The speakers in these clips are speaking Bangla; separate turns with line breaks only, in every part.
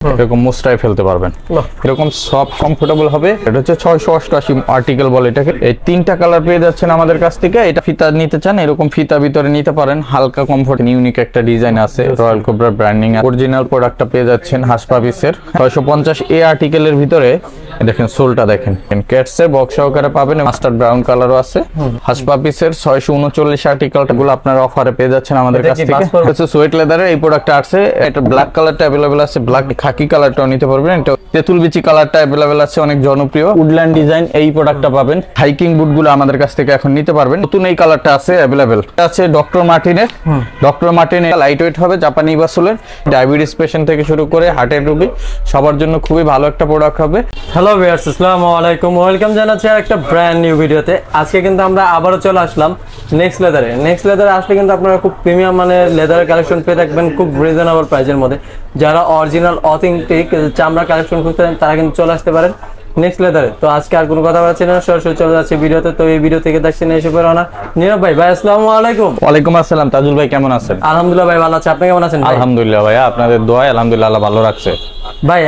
এরকম মুস্টায় ফেলতে পারবেন। এরকম সফট কমফোর্টেবল হবে। এটা হচ্ছে ছয়শো অষ্টআশি আর্টিকেল বলে এটাকে। এই তিনটা কালার পেয়ে যাচ্ছেন আমাদের কাছ থেকে। এটা ফিতা নিতে চান এরকম ফিতা ভিতরে নিতে পারেন। হালকা কমফোর্ট ইউনিক একটা ডিজাইন আছে। রয়্যাল কোবরা ব্র্যান্ডিং অরিজিনাল প্রোডাক্টটা পেয়ে যাচ্ছেন হাসপাবিসের ছয়শো পঞ্চাশ এ আর্টিকেলের ভিতরে দেখেন সোলটা দেখেন। ক্যাটসের বক্স সহকারে পাবেন মাস্টার ব্রাউন কালারও আছে। হাসপাবিসের ছয়শো উনচল্লিশ আর্টিকেলটা গুলো আপনারা অফারে পেয়ে যাচ্ছেন আমাদের কাছ থেকে। সোয়েট লেদারের এই প্রোডাক্টটা আছে। এটা ব্ল্যাক কালারটা অ্যাভেলেবেল আছে ব্ল্যাক খাকি কালারটাও নিতে পারবেন। এটা তেঁতুল বিচি কালারটা অ্যাভেলেবেল আছে অনেক জনপ্রিয়। উডল্যান্ড ডিজাইন এই প্রোডাক্টটা পাবেন। হাইকিং বুটগুলো আমাদের কাছ থেকে এখন নিতে পারবেন। নতুন এই কালারটা আছে অ্যাভেলেবেল আছে ডক্টর মার্টিনের ডক্টর মার্টিনের লাইট ওয়েট হবে জাপানি বাসুলের। ডায়াবেটিস পেশেন্ট থেকে শুরু করে হার্টের রোগী। সবার জন্য খুবই ভালো একটা প্রোডাক্ট হবে।
হ্যালো ভিউয়ার্স, আসসালামু আলাইকুম। ওয়েলকাম জানাচ্ছি আর একটা ব্র্যান্ড নিউ ভিডিওতে আজকে কিন্তু আমরা আবারও চলে আসলাম নেক্সট লেদারে নেক্সট লেদারে আসলে কিন্তু আপনারা খুব প্রিমিয়াম মানে লেদারের কালেকশন পেয়ে থাকবেন খুব রিজনেবল প্রাইসের মধ্যে। যারা অরিজিনাল অথেন্টিক চামড়া কালেকশন খুঁজতে তারা কিন্তু চলে আসতে পারেন। নেক্সট লেদারে তো আজকে আর কোনো কথা বলছি না সরাসরি চলে যাচ্ছে ভিডিওতে। তো এই ভিডিও থেকে দেখছেন এসে পড়ো না। নীরব ভাই ভাই আসসালামু আলাইকুম।
ওয়ালাইকুম আসসালাম তাজুল ভাই কেমন আছেন?
আলহামদুলিল্লাহ ভাই ভালো আছে। আপনি কেমন আছেন
আলহামদুলিল্লাহ ভাইয়া আপনাদের দোয়ায় আলহামদুলিল্লাহ আল্লাহ ভালো রাখছে।
ভাই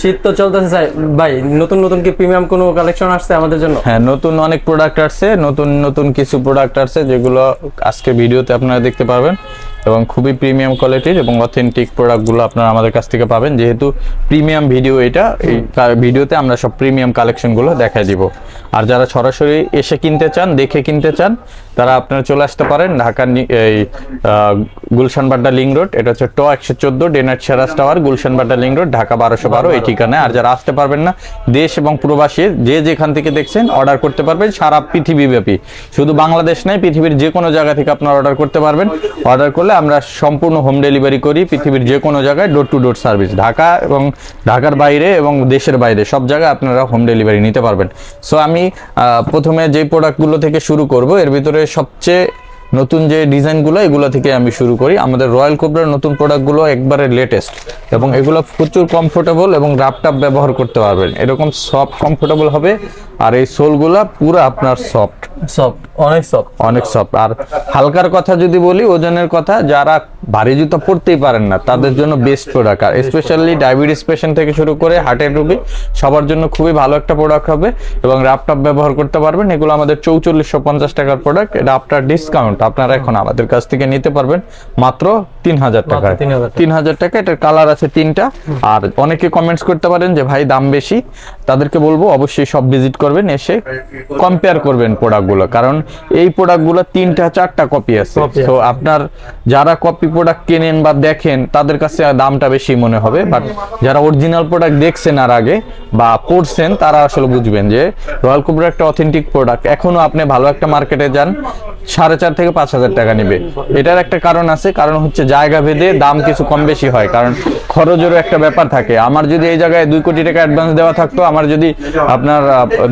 শীত তো চলতেছে স্যার। ভাই নতুন নতুন কি প্রিমিয়াম কোনো কালেকশন আসছে আমাদের জন্য?
হ্যাঁ নতুন অনেক প্রোডাক্ট আসছে। নতুন নতুন কিছু প্রোডাক্ট আসছে যেগুলো আজকে ভিডিওতে আপনারা দেখতে পারবেন। এবং খুবই প্রিমিয়াম কোয়ালিটির এবং অথেন্টিক প্রোডাক্টগুলো আপনারা আমাদের কাছ থেকে পাবেন। যেহেতু প্রিমিয়াম ভিডিও এটা এই ভিডিওতে আমরা সব প্রিমিয়াম কালেকশনগুলো দেখাই দিব। আর যারা সরাসরি এসে কিনতে চান দেখে কিনতে চান তারা আপনারা চলে আসতে পারেন ঢাকার এই আহ, গুলশান বাড্ডা লিং রোড। এটা হচ্ছে ট একশো চোদ্দ ডেনার serous tower Gulshan Badda link road Dhaka বারোশো বারো এই ঠিকানায়। আর যারা আসতে পারবেন না দেশ এবং প্রবাসী যে যেখান থেকে দেখছেন অর্ডার করতে পারবেন সারা পৃথিবীব্যাপী। শুধু বাংলাদেশ নয় পৃথিবীর যে কোনো জায়গা থেকে আপনারা অর্ডার করতে পারবেন। অর্ডার করলে আমরা সম্পূর্ণ হোম ডেলিভারি করি পৃথিবীর যে কোনো জায়গায় door to door service Dhaka এবং ঢাকার বাইরে এবং দেশের বাইরে, সব জায়গায় আপনারা হোম ডেলিভারি নিতে পারবেন। সো আমি প্রথমে যে প্রোডাক্টগুলো থেকে শুরু করব, এর ভিতরে সবচেয়ে নতুন যে ডিজাইনগুলো, এগুলো থেকে আমি শুরু করি। আমাদের রয়্যাল কোবরার নতুন প্রোডাক্টগুলো একবারে লেটেস্ট এবং এগুলো প্রচুর কমফোর্টেবল এবং রাপটাপ ব্যবহার করতে পারবেন। এরকম সফট কমফোর্টেবল হবে আর এই সোলগুলা পুরো আপনার সফট
সফট অনেক সফট
অনেক সফট আর হালকার কথা যদি বলি ওজনের কথা যারা ভারী জুতা পরতেই পারেন না তাদের জন্য বেস্ট প্রোডাক্ট আর স্পেশালি ডায়াবেটিস পেশেন্ট থেকে শুরু করে হার্টের রোগী সবার জন্য খুবই ভালো একটা প্রোডাক্ট হবে এবং ল্যাপটপ ব্যবহার করতে পারবেন। এগুলো আমাদের চৌচল্লিশশো পঞ্চাশ টাকার প্রোডাক্ট এটা আপনার ডিসকাউন্ট আপনারা এখন আমাদের কাছ থেকে নিতে পারবেন মাত্র তিন হাজার টাকায়।
3,000 টাকা।
তিন হাজার টাকা এটার কালার আছে তিনটা। আর অনেকে কমেন্টস করতে পারেন যে ভাই দাম বেশি? তাদেরকে বলব অবশ্যই সব ভিজিট করবেন এসে কম্পেয়ার করবেন প্রোডাক্টগুলো কারণ এই প্রোডাক্টগুলো তিনটা চারটা কপি আছে। তো আপনার যারা কপি প্রোডাক্ট কেনেন বা দেখেন তাদের কাছে দামটা বেশি মনে হবে। বাট যারা অরিজিনাল প্রোডাক্ট দেখছেন আর আগে বা পড়ছেন তারা আসলে বুঝবেন যে রয়্যাল কোবরা একটা অথেন্টিক প্রোডাক্ট এখনও আপনি ভালো একটা মার্কেটে যান সাড়ে চার থেকে পাঁচ হাজার টাকা নেবে। এটার একটা কারণ আছে কারণ হচ্ছে জায়গা ভেদে দাম কিছু কম বেশি হয়। কারণ খরচেরও একটা ব্যাপার থাকে। আমার যদি এই জায়গায় দুই কোটি টাকা অ্যাডভান্স দেওয়া থাকতো আমার যদি আপনার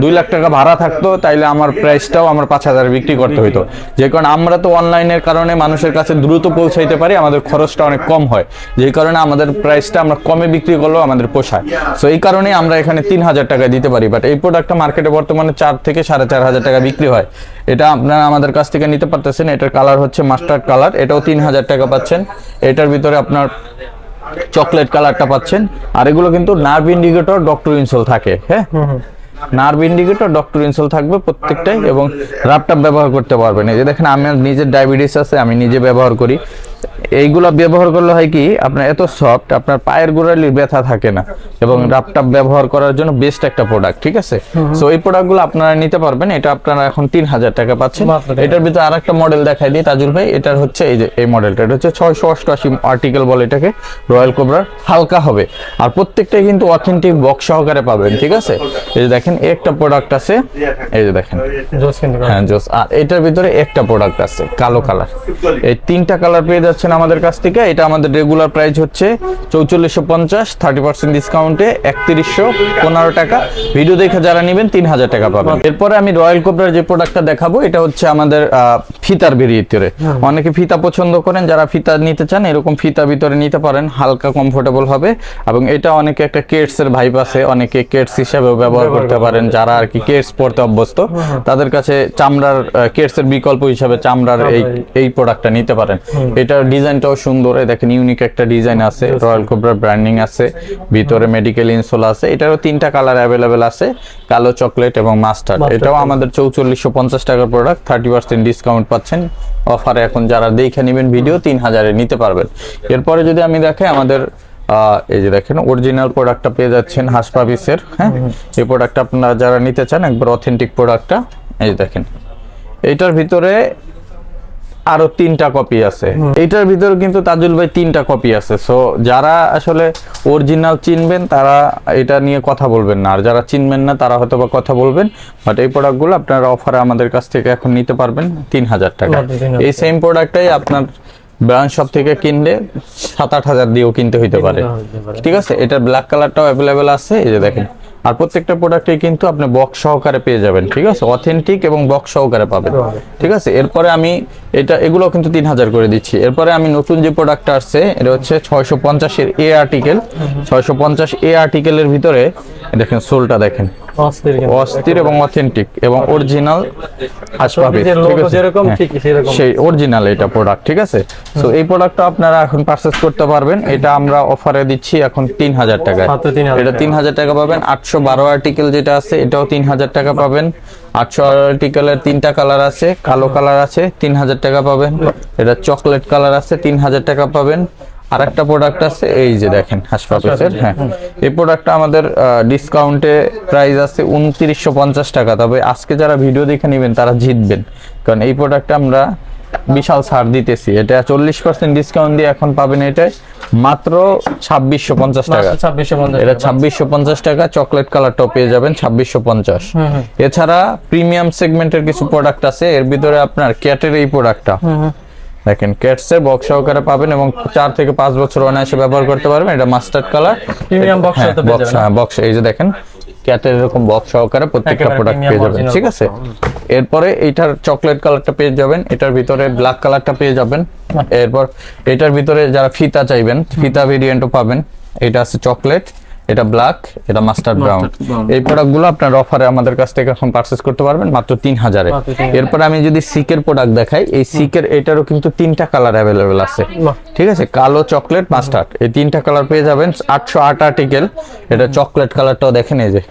দুই লাখ টাকা ভাড়া থাকতো, তাইলে আমার প্রাইসটাও আমার পাঁচ হাজার বিক্রি করতে হইতো। যে কারণে আমরা তো অনলাইনের কারণে মানুষের কাছে দ্রুত পৌঁছাইতে পারি, আমাদের খরচটা অনেক কম হয়। যে কারণে আমাদের প্রাইসটা আমরা কমে বিক্রি করলেও আমাদের পোষায়। সো এই কারণেই আমরা এখানে তিন হাজার টাকা দিতে পারি। বাট এই প্রোডাক্টটা মার্কেটে বর্তমানে চার থেকে সাড়ে চার হাজার টাকা বিক্রি হয়। এটা আপনারা আমাদের কাছ থেকে নিতে পারতেছেন, এটার কালার হচ্ছে মাস্টার্ড কালার এটাও তিন হাজার টাকা পাচ্ছেন। এটার ভিতরে আপনার চকলেট কালারটা পাচ্ছেন। আর এগুলো কিন্তু নার্ভ ইন্ডিকেটর ডক্টর ইনসোল থাকে হ্যাঁ? নার্ভ ইন্ডিকেটর, ডক্টর ইনসোল থাকবে প্রত্যেকটাই এবং ল্যাপটপ ব্যবহার করতে পারবেন। এই যে দেখেন আমার নিজের ডায়াবেটিস আছে, আমি নিজে ব্যবহার করি। এইগুলো ব্যবহার করলে হয় কি আপনার এত সফট আপনার পায়ের গোড়ালির ব্যথা থাকে না এবং ল্যাপটপ ব্যবহার করার জন্য বেস্ট একটা প্রোডাক্ট ঠিক আছে? সো এই প্রোডাক্টগুলো আপনারা নিতে পারবেন এটা আপনারা এখন তিন হাজার টাকা পাচ্ছেন। এটার ভিতরে আরেকটা মডেল দেখাই দিই তাজুল ভাই এটার হচ্ছে এই যে এই মডেলটা এটা হচ্ছে ছয়শো অষ্টআশি আর্টিকেল বলে এটাকে রয়্যাল কোবরার হালকা হবে। আর প্রত্যেকটাই কিন্তু অথেন্টিক বক্স সহকারে পাবেন ঠিক আছে? এই যে দেখেন একটা প্রোডাক্ট আছে এই যে দেখেন। হ্যাঁ জোস আর এটার ভিতরে একটা প্রোডাক্ট আছে কালো কালার এই তিনটা কালার পেয়ে যাচ্ছেন আমাদের কাছ থেকে এটা আমাদের রেগুলার প্রাইস হচ্ছে চৌচল্লিশশো পঞ্চাশ থার্টি পার্সেন্ট ডিসকাউন্টে একত্রিশশো পনেরো টাকা। ভিডিও দেখে যারা নেবেন তিন হাজার টাকা পাবেন। এরপরে আমি রয়্যাল কোবরার যে প্রোডাক্টটা দেখাবো এটা হচ্ছে আমাদের ফিতার ভিতরে অনেকে ফিতা পছন্দ করেন যারা ফিতা নিতে চান এরকম ফিতা ভিতরে নিতে পারেন হালকা কমফোর্টেবল হবে। এবং এটা অনেকে একটা কেটস এর ভাইব আছে অনেকে কেটস হিসেবেও ব্যবহার করতে পারেন যারা আর কি কেটস পড়তে অভ্যস্ত। তাদের কাছে চামড়ার কেটস এর বিকল্প হিসাবে চামড়ার এই এই প্রোডাক্টটা নিতে পারেন। এটা ডিজাইন ডিজাইনটাও সুন্দর। দেখেন ইউনিক একটা ডিজাইন আছে রয়্যাল কোবরা ব্র্যান্ডিং আছে ভিতরে মেডিকেল ইনসোল আছে এটারও তিনটা কালার অ্যাভেলেবেল আছে কালো চকলেট এবং মাস্টার্ড এটাও আমাদের চৌচল্লিশশো পঞ্চাশ টাকার প্রোডাক্ট থার্টি পার্সেন্ট ডিসকাউন্ট পাচ্ছেন। অফারে এখন যারা দেখে নেবেন ভিডিও তিন হাজারে নিতে পারবেন। এরপরে যদি আমি দেখে আমাদের এই যে দেখেন অরিজিনাল প্রোডাক্টটা পেয়ে যাচ্ছেন হাসপাবিসের হ্যাঁ? এই প্রোডাক্টটা আপনারা যারা নিতে চান একবার অথেন্টিক প্রোডাক্টটা এই যে দেখেন। এইটার ভিতরে আরও তিনটা কপি আছে। এটার ভিতরে কিন্তু তাজুল ভাই তিনটা কপি আছে। সো যারা আসলে অরিজিনাল চিনবেন তারা এটা নিয়ে কথা বলবেন না। আর যারা চিনবেন না তারা হয়তো বা কথা বলবেন বাট এই প্রোডাক্টগুলো আপনারা অফারে আমাদের কাছ থেকে এখন নিতে পারবেন তিন হাজার টাকা। এই সেম প্রোডাক্টটাই আপনার ব্রাঞ্চ শপ থেকে কিনলে সাত আট হাজার দিয়েও কিনতে হইতে পারে। ঠিক আছে? এটার ব্ল্যাক কালারটাও অ্যাভেলেবেল আছে। এই যে দেখেন আর প্রত্যেকটা প্রোডাক্টে কিন্তু আপনি বক্স সহকারে পেয়ে যাবেন ঠিক আছে? অথেন্টিক এবং বক্স সহকারে পাবেন ঠিক আছে? এরপরে আমি এটা এগুলো কিন্তু তিন হাজার করে দিচ্ছি। এরপরে আমি নতুন যে প্রোডাক্টটা আসছে এটা হচ্ছে ছয়শো পঞ্চাশের এ আর্টিকেল ছয়শো পঞ্চাশ এ আর্টিকেলের ভিতরে দেখেন সোলটা দেখেন।
অস্থির
এবং অথেন্টিক এবং অরিজিনাল
ছবিতে logo যেরকম ঠিক সেরকম।
সেই অরিজিনাল এটা প্রোডাক্ট ঠিক আছে? সো এই প্রোডাক্টটা আপনারা এখন পারচেস করতে পারবেন। এটা আমরা অফারে দিচ্ছি এখন তিন হাজার
3,000
এটা তিন হাজার টাকা পাবেন। আটশো বারো আর্টিকেল যেটা আছে এটাও তিন হাজার টাকা পাবেন। আটশো আর্টিকেলের তিনটা কালার আছে কালো কালার আছে তিন হাজার টাকা পাবেন। এটা চকলেট কালার আছে তিন হাজার টাকা পাবেন। আর একটা প্রোডাক্ট আছে এই যে দেখেন হাসপাতালের হ্যাঁ। এই প্রোডাক্টটা আমাদের ডিসকাউন্টে প্রাইস আছে উনত্রিশশো পঞ্চাশ টাকা। তবে আজকে যারা ভিডিও দেখে নেবেন তারা জিতবেন। কারণ এই প্রোডাক্টটা আমরা বিশাল ছাড় দিতেছি। এটা চল্লিশ পার্সেন্ট ডিসকাউন্ট দিয়ে এখন পাবেন এটা মাত্র ছাব্বিশশো পঞ্চাশ টাকা।
মাত্র 2650
এটা ছাব্বিশশো পঞ্চাশ টাকা চকলেট কালারটাও পেয়ে যাবেন ছাব্বিশশো পঞ্চাশ। এছাড়া প্রিমিয়াম সেগমেন্টের কিছু প্রোডাক্ট আছে এর ভিতরে আপনার ক্যাটের এই প্রোডাক্টটা। দেখেন ক্যাটসের বক্স সহকারে পাবেন এবং চার থেকে পাঁচ বছর অনায়াসে ব্যবহার করতে পারবেন। এটা মাস্টার্ড কালার
Premium box
হ্যাঁ বক্স হ্যাঁ বক্স এই যে দেখেন ক্যাটের এরকম বক্স সহকারে প্রত্যেকটা প্রোডাক্ট পেয়ে যাবেন ঠিক আছে? এরপরে এইটার চকলেট কালারটা পেয়ে যাবেন এটার ভিতরে ব্ল্যাক কালারটা পেয়ে যাবেন। এরপর এটার ভিতরে যারা ফিতা চাইবেন ফিতা ভেরিয়েন্টও পাবেন। এটা আছে চকলেট এটা ব্ল্যাক এটা মাস্টার্ড ব্রাউন। এই প্রোডাক্টগুলো আপনার অফারে আমাদের কাছ থেকে এখন পারচেস করতে পারবেন মাত্র তিন হাজারে। এরপর আমি যদি সিকের প্রোডাক্ট দেখাই এই সিকের এটারও কিন্তু তিনটা কালার অ্যাভেলেবেল আছে। ঠিক আছে? কালো চকলেট মাস্টার্ড এই তিনটা কালার পেয়ে যাবেন আটশো আট আর্টিকেল এটা চকলেট কালারটাও দেখেন এই যে।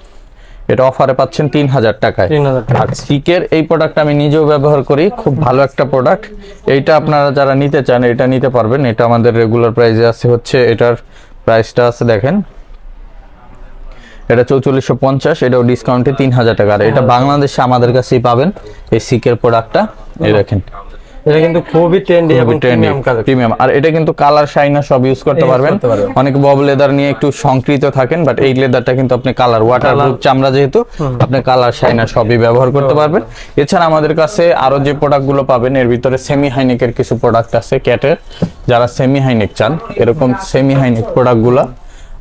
এটা অফারে পাচ্ছেন তিন হাজার টাকায়।
3000
আর সিকের এই প্রোডাক্ট আমি নিজেও ব্যবহার করি খুব ভালো একটা প্রোডাক্ট এইটা আপনারা যারা নিতে চান এটা নিতে পারবেন। এটা আমাদের রেগুলার প্রাইসে আছে হচ্ছে এটার প্রাইসটা আছে দেখেন এটা চৌচল্লিশশো পঞ্চাশ এটাও ডিসকাউন্টে তিন হাজার টাকা। আর এটা বাংলাদেশে আমাদের কাছেই পাবেন এই সিকের প্রোডাক্টটা এই দেখেন।
এটা কিন্তু খুবই ট্রেন্ডি এবং প্রিমিয়াম
প্রিমিয়াম আর এটা কিন্তু কালার শাইনার সব ইউজ করতে পারবেন। অনেক বব লেদার নিয়ে একটু সংকৃত থাকেন বাট এই লেদারটা কিন্তু আপনি কালার ওয়াটার প্রুফ চামড়া যেহেতু আপনি কালার শাইনার সবই ব্যবহার করতে পারবেন। এছাড়া আমাদের কাছে আরও যে প্রোডাক্টগুলো পাবেন এর ভিতরে সেমি হাইনেকের কিছু প্রোডাক্ট আছে ক্যাটের যারা সেমি হাইনেক চান এরকম সেমি হাইনেক প্রোডাক্টগুলো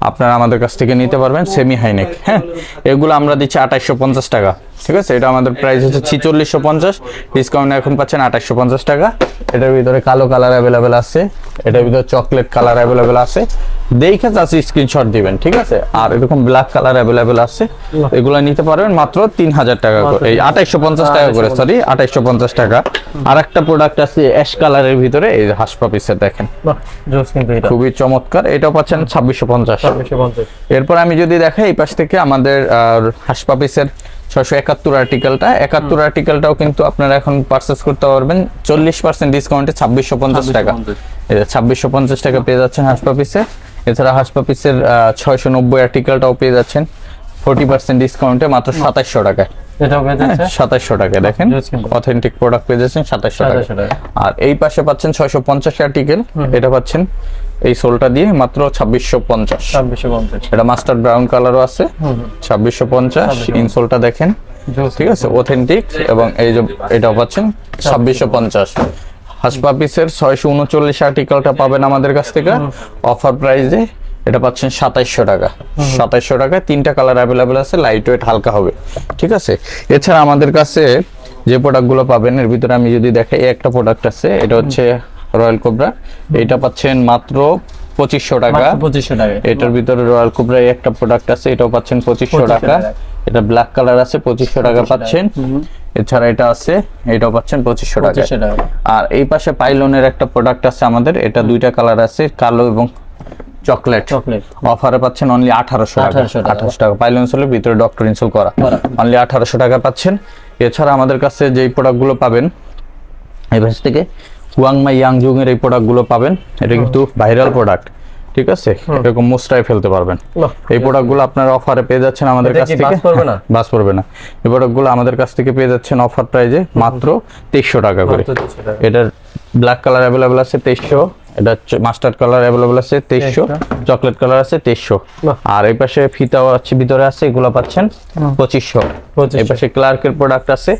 আপনারা আমাদের কাছ থেকে নিতে পারবেন সেমি হাইনেক হ্যাঁ? এগুলো আমরা দিচ্ছি আঠাইশশো টাকা। ঠিক আছে? এটা আমাদের প্রাইস হচ্ছে ছিচল্লিশশো পঞ্চাশ। ডিসকাউন্ট এখন পাচ্ছেন আঠাইশশো পঞ্চাশ টাকা। এটার ভিতরে কালো কালার অ্যাভেলেবেল আছে। এটার ভিতরে চকলেট কালার অ্যাভেলেবেল আছে। দেখে চাচ্ছি স্ক্রিনশট দিবেন ঠিক আছে? আর এরকম ব্ল্যাক কালার অ্যাভেলেবেল আছে। এগুলো নিতে পারবেন মাত্র তিন হাজার টাকা করে। এই আঠাইশশো পঞ্চাশ টাকা করে সরি আঠাইশশো পঞ্চাশ টাকা। আর একটা প্রোডাক্ট আছে অ্যাশ কালারের ভিতরে এই হাঁস পাপিসের দেখেন। খুবই চমৎকার। এটাও পাচ্ছেন ছাব্বিশশো পঞ্চাশ। এরপর আমি যদি দেখাই এই পাশ থেকে আমাদের হাসপাপিসের ছয়শো একাত্তর আর্টিকেলটা একাত্তর আর্টিকেলটাও কিন্তু আপনারা এখন পারচেস করতে পারবেন। চল্লিশ পার্সেন্ট ডিসকাউন্টে ছাব্বিশশো পঞ্চাশ টাকা। ছাব্বিশশো পঞ্চাশ টাকা পেয়ে যাচ্ছেন হাসপাপিসে। এছাড়া হাসপাপিসের ছয়শো নব্বই আর্টিকেলটাও পেয়ে যাচ্ছেন। ফোর্টি পার্সেন্ট ডিসকাউন্টে মাত্র সাতাশশো টাকায়।
যাচ্ছে?
সাতাশশো টাকা দেখেন। অথেন্টিক প্রোডাক্ট পেয়ে যাচ্ছেন সাতাশশো টাকা। আর এই পাশে পাচ্ছেন ছয়শো পঞ্চাশ আর্টিকেল এটা পাচ্ছেন এই সোলটা দিয়ে মাত্র ছাব্বিশশো পঞ্চাশ।
2650
এটা মাস্টার ব্রাউন কালারও আছে। ছাব্বিশশো পঞ্চাশ ইনসোলটা দেখেন। ঠিক আছে? অথেন্টিক এবং এই যে এটাও পাচ্ছেন ছাব্বিশশো পঞ্চাশ। হাসপাপিসের ছয়শো উনচল্লিশ আর্টিকেলটা পাবেন আমাদের কাছ থেকে। অফার প্রাইসে এটা পাচ্ছেন সাতাইশশো টাকা। সাতাইশশো টাকা তিনটা কালার অ্যাভেলেবেল আছে লাইট ওয়েট হালকা হবে। ঠিক আছে? এছাড়া আমাদের কাছে যে প্রোডাক্টগুলো পাবেন এর ভিতরে আমি যদি দেখাই একটা প্রোডাক্ট আছে এটা হচ্ছে রয়্যাল কোবরা। এটা পাচ্ছেন মাত্র পঁচিশশো টাকা।
2500 টাকা।
এটার ভিতরে রয়্যাল কোবরা একটা প্রোডাক্ট আছে এটাও পাচ্ছেন পঁচিশশো টাকা। এটা ব্ল্যাক কালার আছে পঁচিশশো টাকা পাচ্ছেন। এছাড়া এটা আছে এটাও পাচ্ছেন পঁচিশশো টাকা। আর এই পাশে পাইলনের একটা প্রোডাক্ট আছে আমাদের এটা দুইটা কালার আছে কালো এবং চকলেট
চকলেট
অফারে পাচ্ছেন অনলি আঠারোশো টাকা।
1800 টাকা।
আঠারোশো টাকা। পাইলন ইনসোলের ভিতরে ডক্টর ইনসোল করা।
করা।
অনলি আঠারোশো টাকা পাচ্ছেন। এছাড়া আমাদের কাছে যেই প্রোডাক্টগুলো পাবেন এই পাশ থেকে হুয়াংমাই ইয়াংজুং এর এই প্রোডাক্টগুলো পাবেন। এটা কিন্তু ভাইরাল প্রোডাক্ট ঠিক আছে? এরকম মুস্টায় ফেলতে পারবেন। এই প্রোডাক্টগুলো আপনারা অফারে পেয়ে যাচ্ছেন আমাদের কাছ থেকে।
বাস পড়বে না?
এই প্রোডাক্টগুলো আমাদের কাছ থেকে পেয়ে যাচ্ছেন অফার প্রাইজে মাত্র তেইশশো টাকা করে।
মাত্র 2300 টাকা।
এটার ব্ল্যাক কালার অ্যাভেলেবল আছে তেইশশো এটা মাস্টার্ড কালার অ্যাভেলেবল আছে তেইশশো চকলেট কালার আছে তেইশশো। আর এই পাশে ফিতাও আছে ভিতরে আছে এগুলো পাচ্ছেন পঁচিশশো।
2500
এই পাশে ক্লার্কের প্রোডাক্ট আছে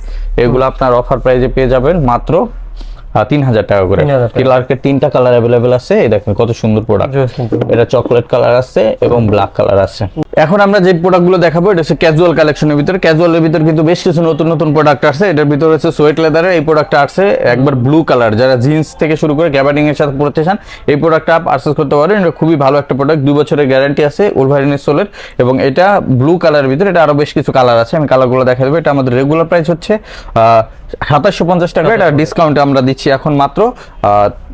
এগুলো আপনার অফার প্রাইজে পেয়ে যাবেন মাত্র তিন হাজার টাকা করে। ক্লার্কের তিনটা কালার অ্যাভেলেবেল আছে এই দেখেন কত সুন্দর প্রোডাক্ট এটা চকলেট কালার আছে এবং ব্ল্যাক কালার আছে। এখন আমরা যে প্রোডাক্টগুলো দেখাবো এটা হচ্ছে ক্যাজুয়াল কালেকশনের ভিতরে। ক্যাজুয়ালের ভিতরে কিন্তু বেশ কিছু নতুন নতুন প্রোডাক্ট আছে এটার ভিতরে হচ্ছে সোয়েট লেদারের এই প্রোডাক্টটা আছে একবার ব্লু কালার যারা জিন্স থেকে শুরু করে এর সাথে পড়তে চান এই প্রোডাক্টটা আপ পারচেস করতে পারেন এটা খুবই ভালো একটা প্রোডাক্ট দুই বছরের গ্যারান্টি আছে উলভারিনের সোলের এবং এটা ব্লু কালারের ভিতরে এটা আরও বেশ কিছু কালার আছে। আমি কালারগুলো দেখা দেবো। এটা আমাদের রেগুলার প্রাইস হচ্ছে সাতাশশো পঞ্চাশ টাকা। এটা ডিসকাউন্টে আমরা দিচ্ছি। এখন মাত্র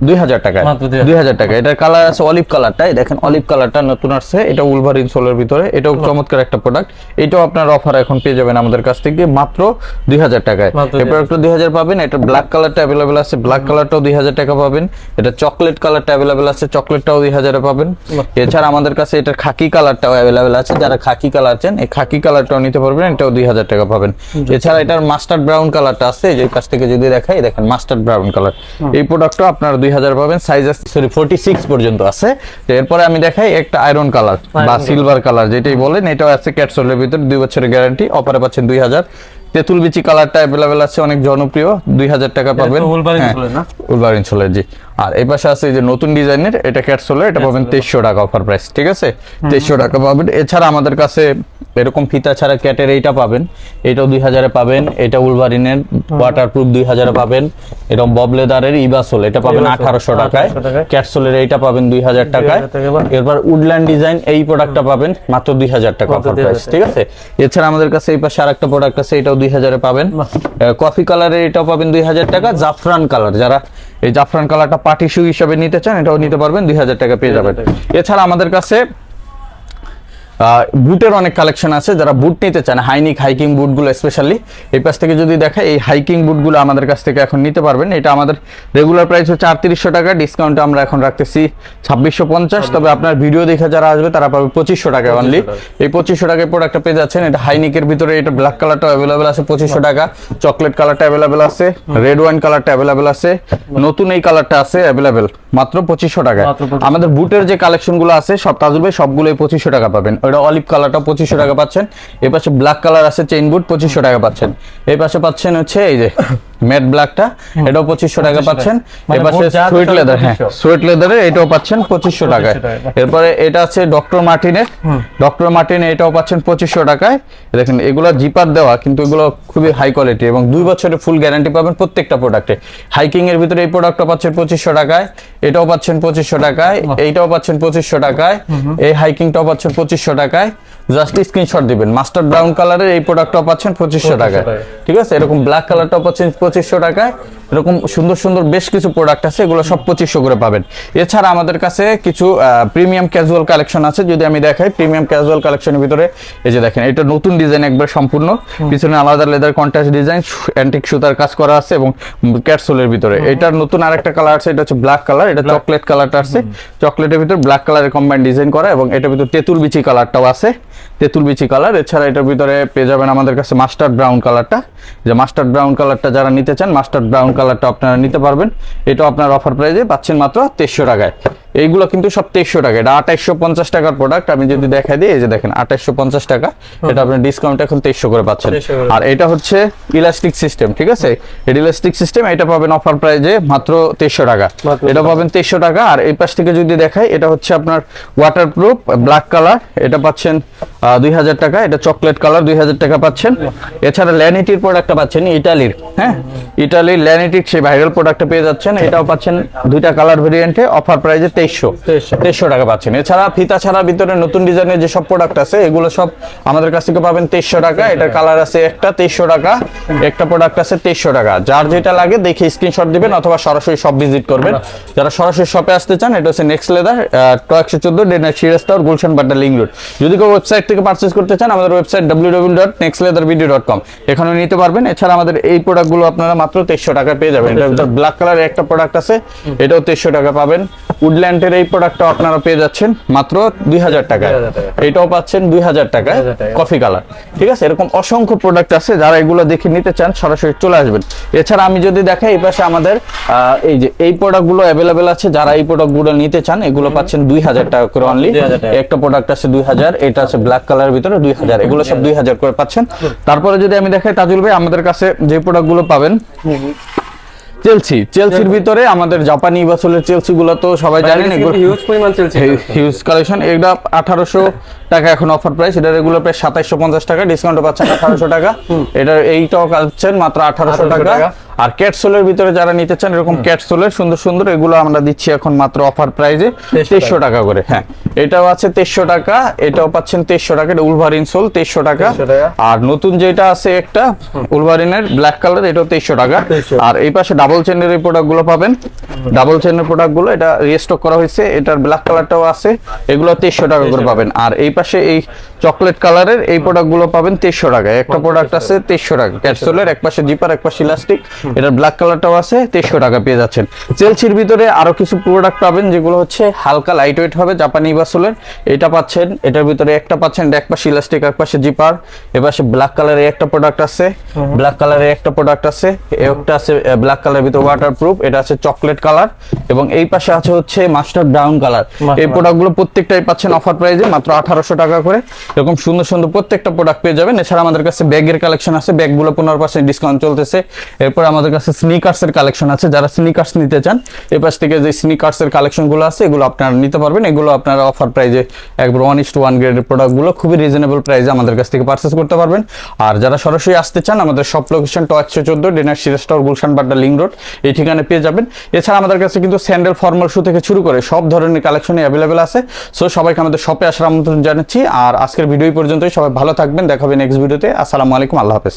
দুই হাজার টাকায়। দুই হাজার টাকা। এটার কালার আছে অলিভ কালারটা দেখেন অলিভ কালারটা নতুন আসছে। এটা উলভারিন সোলের ভিতরে। এটাও চমৎকার একটা প্রোডাক্ট এটাও আপনার অফার এখন পেয়ে যাবেন আমাদের কাছ থেকে মাত্র দুই হাজার টাকায়। এই প্রোডাক্টটা দুই হাজার পাবেন। এটা ব্ল্যাক কালারটা অ্যাভেলেবেল আছে। ব্ল্যাক কালারটাও দুই হাজার টাকা পাবেন। এটা চকলেট কালারটা অ্যাভেলেবেল আছে। চকলেটটাও দুই হাজারে পাবেন। এছাড়া আমাদের কাছে এটার খাকি কালারটাও অ্যাভেলেবেল আছে। যারা খাকি কালার চান এই খাকি কালারটাও নিতে পারবেন। এটাও দুই হাজার টাকা পাবেন। এছাড়া এটার মাস্টার্ড ব্রাউন কালারটা আছে। এই যে কাছ থেকে যদি দেখাই দেখেন মাস্টার্ড ব্রাউন কালার এই প্রোডাক্টটা আপনার দুই হাজার পাবেন সাইজ সরি ফোর্টি সিক্স পর্যন্ত আছে। তো এরপরে আমি দেখাই একটা আয়রন কালার বা সিলভার কালার যেটাই বলেন এটাও আছে ক্যাটসোলের ভিতরে দুই বছরের গ্যারান্টি অপারে পাচ্ছেন দুই হাজার। তেঁতুল বিচি কালারটা অ্যাভেলেবেল আছে অনেক জনপ্রিয় দুই হাজার টাকা পাবেন
তো উলভারিন
হ্যাঁ,
সোলের
সোলের জি। আর এই পাশে আছে এই যে নতুন ডিজাইনের এটা ক্যাটসোলের এটা পাবেন তেইশশো টাকা অফার প্রাইস ঠিক আছে? তেইশশো টাকা পাবেন। এছাড়া আমাদের কাছে এরকম ফিতা ছাড়া ক্যাটের এইটা পাবেন। এটাও দুই হাজারে পাবেন এটা উলভারিনের ওয়াটারপ্রুফ দুই হাজারে পাবেন। এরকম বব লেদারের ইবাসোল এটা পাবেন আঠারোশো টাকায়।
1800 টাকায়।
ক্যাটসোলের এইটা পাবেন দুই হাজার টাকায়।
2000
এরপর উডল্যান্ড ডিজাইন এই প্রোডাক্টটা পাবেন মাত্র দুই হাজার টাকা অফার প্রাইস ঠিক আছে? এছাড়া আমাদের কাছে এই পাশে আরেকটা প্রোডাক্ট আছে এটাও দুই হাজারে পাবেন। কফি কালারের এটাও পাবেন দুই হাজার টাকা। জাফরান কালার যারা এই জাফরান কালারটা পার্টি শু হিসাবে নিতে চান এটাও নিতে পারবেন দুই হাজার টাকা পেয়ে যাবেন। এছাড়া আমাদের কাছে বুটের অনেক কালেকশন আছে যারা বুট নিতে চান হাইনিক হাইকিং বুটগুলো স্পেশালি এই পাশ থেকে যদি দেখায় এই হাইকিং বুটগুলো আমাদের কাছ থেকে এখন নিতে পারবেন। এটা আমাদের রেগুলার প্রাইস হচ্ছে আটত্রিশশো টাকা ডিসকাউন্টে আমরা এখন রাখতেছি ছাব্বিশশো পঞ্চাশ। তবে আপনার ভিডিও দেখে যারা আসবে তারা পাবে পঁচিশশো টাকা অনলি এই পঁচিশশো টাকায় প্রোডাক্টটা পেয়ে যাচ্ছেন। এটা হাইনিকের ভিতরে এটা ব্ল্যাক কালারটা অ্যাভেলেবেল আছে পঁচিশশো টাকা। চকলেট কালারটা অ্যাভেলেবেল আছে রেড ওয়াইন কালারটা অ্যাভেলেবেল আছে। নতুন এই কালারটা আছে অ্যাভেলেবেল মাত্র পঁচিশশো টাকা আমাদের বুটের যে কালেকশনগুলো আছে সব তাজুবে সবগুলোই পঁচিশশো টাকা পাবেন। ওটা অলিভ কালারটা পঁচিশশো টাকা পাচ্ছেন। এ পাশে ব্ল্যাক কালার আছে চেইন বুট পঁচিশশো টাকা পাচ্ছেন। এই পাশে পাচ্ছেন হচ্ছে এই যে ম্যাট ব্ল্যাকটা এটাও পঁচিশশো টাকা পাচ্ছেন।
মানে
এই পাশে
boot যা আছে
সুইট লেদার হ্যাঁ সুইট লেদারে এটাও পাচ্ছেন পঁচিশশো টাকায়।
টাকা।
এরপরে এটা আছে ডক্টর মার্টিনের ডক্টর মার্টিন এটাও পাচ্ছেন পঁচিশশো টাকায়। দেখেন এগুলো জিপার দেওয়া কিন্তু এগুলো খুবই হাই কোয়ালিটি এবং দুই বছরের ফুল গ্যারান্টি পাবেন প্রত্যেকটা প্রোডাক্টে হাইকিং এর ভিতরে এই প্রোডাক্টটা পাচ্ছেন পঁচিশশো টাকায় এটাও পাচ্ছেন পঁচিশশো টাকায় এইটাও পাচ্ছেন পঁচিশশো টাকায় এই হাইকিংটাও পাচ্ছেন পঁচিশশো টাকায়। জাস্ট স্ক্রিনশট দিবেন। মাস্টার ব্রাউন কালারের এই প্রোডাক্টটাও পাচ্ছেন পঁচিশশো টাকায়।
টাকায়।
ঠিক আছে? এরকম ব্ল্যাক কালারটাও পাচ্ছেন পঁচিশশো টাকায়। এরকম সুন্দর সুন্দর বেশ কিছু প্রোডাক্ট আছে এগুলো সব পঁচিশশো করে পাবেন। এছাড়া আমাদের কাছে কিছু প্রিমিয়াম ক্যাজুয়াল কালেকশন আছে যদি আমি দেখাই প্রিমিয়াম ক্যাজুয়াল কালেকশনের ভিতরে এই যে দেখেন এটা নতুন ডিজাইন একবার সম্পূর্ণ। পিছনে আলাদা লেদার কন্ট্রাস্ট ডিজাইন অ্যান্টিক সুতার কাজ করা আছে এবং ক্যাটসোলের ভিতরে। এটার নতুন আরেকটা কালার আছে এটা হচ্ছে ব্ল্যাক কালার এটা চকলেট কালারটা আছে। চকলেটের ভিতরে ব্ল্যাক কালারের কম্বাইন ডিজাইন করা এবং এটার ভিতরে তেঁতুল বিচি কালারটাও আছে। তেঁতুল বিচি কালার। এছাড়া এটার ভিতরে পেয়ে যাবেন আমাদের কাছে মাস্টার্ড ব্রাউন কালারটা। যে মাস্টার্ড ব্রাউন কালারটা যারা নিতে চান, মাস্টার্ড ব্রাউন কালারটা আপনারা নিতে পারবেন। এটা আপনার অফার প্রাইজে পাচ্ছেন মাত্র তেইশশো টাকায়। এইগুলো কিন্তু সব তেইশশো টাকা। এটা আঠাইশশো পঞ্চাশ টাকার প্রোডাক্ট আমি যদি দেখাই দিই এই যে দেখেন আঠাইশশো পঞ্চাশ টাকা। এটা আপনার ডিসকাউন্ট এখন তেইশশো করে পাচ্ছেন। আর এটা হচ্ছে ইলাস্টিক সিস্টেম ঠিক আছে? এটা ইলাস্টিক সিস্টেম এটা পাবেন অফার প্রাইজে মাত্র তেইশশো টাকা। এটা পাবেন তেইশশো টাকা। আর এই পাশ থেকে যদি দেখাই এটা হচ্ছে আপনার ওয়াটারপ্রুফ ব্ল্যাক কালার এটা পাচ্ছেন দুই হাজার টাকা। এটা চকলেট কালার দুই হাজার টাকা পাচ্ছেন। এছাড়া ল্যানিটির প্রোডাক্টটা পাচ্ছেন ইটালির হ্যাঁ? ইটালির ল্যানিটির সেই ভাইরাল প্রোডাক্টটা পেয়ে যাচ্ছেন। এটাও পাচ্ছেন দুইটা কালার ভেরিয়েন্টে অফার প্রাইজে তেইশশো।
2300
তেইশশো টাকা পাচ্ছেন। এছাড়া ফিতা ছাড়া ভিতরে নতুন ডিজাইনের যে সব প্রোডাক্ট আছে এগুলো সব আমাদের কাছ থেকে পাবেন তেইশশো টাকা। এটার কালার আছে একটা তেইশশো টাকা। একটা প্রোডাক্ট আছে তেইশশো টাকা। যার যেটা লাগে দেখে স্ক্রিনশট দিবেন অথবা সরাসরি শপ ভিজিট করবেন। যারা সরাসরি শপে আসতে চান এটা হচ্ছে নেক্সট লেদার একশো চোদ্দ ডেনার গুলশান বাড্ডা লিঙ্ক রোড যদি কেউ ওয়েবসাইট থেকে পারচেস করতে চান আমাদের ওয়েবসাইট কম এখানেও নিতে পারবেন। এছাড়া আমাদের এই প্রোডাক্টগুলো আপনারা মাত্র তেইশশো টাকা পেয়ে যাবেন। ব্ল্যাক কালারের একটা প্রোডাক্ট আছে এটাও তেইশশো টাকা পাবেন। উডল্যান্ডের এই প্রোডাক্টটা আপনারা পেয়ে যাচ্ছেন মাত্র দুই হাজার টাকায়।
2000 টাকায়।
এটাও পাচ্ছেন দুই হাজার টাকায়
2000 টাকায়।
কফি কালার ঠিক আছে? এরকম অসংখ্য প্রোডাক্ট আছে যারা এগুলো দেখে নিতে চান সরাসরি চলে আসবেন। এছাড়া আমি যদি দেখাই এই পাশে আমাদের এই যে এই প্রোডাক্টগুলো অ্যাভেলেবেল আছে যারা এই প্রোডাক্টগুলো নিতে চান এগুলো পাচ্ছেন দুই হাজার টাকা করে অনলি একটা প্রোডাক্ট আছে দুই হাজার এটা আছে ব্ল্যাক কালারের ভিতরে দুই হাজার এগুলো সব দুই হাজার করে পাচ্ছেন। তারপরে যদি আমি দেখাই তাজুল ভাই আমাদের কাছে যে প্রোডাক্টগুলো পাবেন চেলসি চেলসির ভিতরে আমাদের জাপানি বাসলের চেলসি গুলো তো সবাই জানেন এগুলো
হিউজ পরিমাণ চলছে
হিউজ কালেকশন এটা আঠারোশো টাকা এখন অফার প্রাইস এটা রেগুলার প্রাইস সাতাইশশো পঞ্চাশ টাকা। ডিসকাউন্ট পাচ্ছেন আঠারোশো টাকা। এটা এইটাও পাচ্ছেন মাত্র আঠারোশো
1800
টাকা।
টাকা।
আর ক্যাটসোলের ভিতরে যারা নিতে চান এরকম ক্যাটসোলের সুন্দর সুন্দর এগুলো আমরা দিচ্ছি এখন মাত্র অফার প্রাইজে তেইশশো টাকা। করে। হ্যাঁ এটাও আছে তেইশশো টাকা এটাও পাচ্ছেন তেইশশো টাকা এটা উলভারিন সোল তেইশশো টাকা। আর নতুন যেটা আছে একটা উলভারিনের ব্ল্যাক কালার এটাও তেইশশো টাকা। আর এই পাশে ডাবল চেনের এই প্রোডাক্টগুলো পাবেন। ডাবল চেনের প্রোডাক্টগুলো এটা রিস্টক করা হয়েছে এটার ব্ল্যাক কালারটাও আছে এগুলো তেইশশো টাকা করে পাবেন। আর এই পাশে এই চকলেট কালারের এই প্রোডাক্টগুলো পাবেন তেইশশো টাকা একটা প্রোডাক্ট আছে তেইশশো টাকা। ক্যাপসুলের এক পাশে জিপার এক পাশে ইলাস্টিক এটার ব্ল্যাক কালারটাও আছে তেইশশো টাকা পেয়ে যাচ্ছেন। চেলসির ভিতরে আরও কিছু প্রোডাক্ট পাবেন যেগুলো হচ্ছে হালকা লাইট ওয়েট হবে জাপানি বাসুলের। এটা পাচ্ছেন এটার ভিতরে একটা পাচ্ছেন এক পাশে ইলাস্টিক এক পাশে জিপার এ পাশে ব্ল্যাক কালারের একটা প্রোডাক্ট আছে। ব্ল্যাক কালারের একটা প্রোডাক্ট আছে। একটা আছে ব্ল্যাক কালারের ভিতরে ওয়াটার প্রুফ এটা আছে চকলেট কালার এবং এই পাশে আছে হচ্ছে মাস্টার ব্রাউন কালার এই প্রোডাক্টগুলো প্রত্যেকটাই পাচ্ছেন অফার প্রাইজে মাত্র আঠারোশো টাকা করে। এরকম সুন্দর সুন্দর প্রত্যেকটা প্রোডাক্ট পেয়ে যাবেন। এছাড়া আমাদের কাছে ব্যাগের কালেকশন আছে, ব্যাগগুলো পনেরো পার্সেন্ট ডিসকাউন্ট চলতেছে। এরপর আমাদের কাছে স্নিকার্স এর কালেকশন আছে। যারা স্নিকার্স নিতে চান, এই পাশ থেকে যে স্নিকার্স এর কালেকশনগুলো আছে, এগুলো আপনারা নিতে পারবেন। এগুলো আপনারা অফার প্রাইজে একবার ওয়ান ইস টু ওয়ান গ্রেডের প্রোডাক্টগুলো খুবই রিজনেবল প্রাইসে আমাদের কাছ থেকে পারচেস করতে পারবেন। আর যারা সরাসরি আসতে চান, আমাদের সব লোকেশন তো একশো চোদ্দ, ডিনার সিরেস্টার গুলশান বাড্ডা লিং রোড, এই ঠিকানায় পেয়ে যাবেন। এছাড়া আমাদের কাছে কিন্তু স্যান্ডেল ফর্মাল শু থেকে শুরু করে সব ধরনের কালেকশনই অ্যাভেলেবেল আছে। সো সবাইকে আমাদের শপে আসার আমন্ত্রণ জানাচ্ছি। আর আজকের ভিডিও পর্যন্তই। সবাই ভালো থাকবেন। দেখাবেন নেক্সট ভিডিওতে আসসালামু আলাইকুম। আল্লাহ হাফেজ।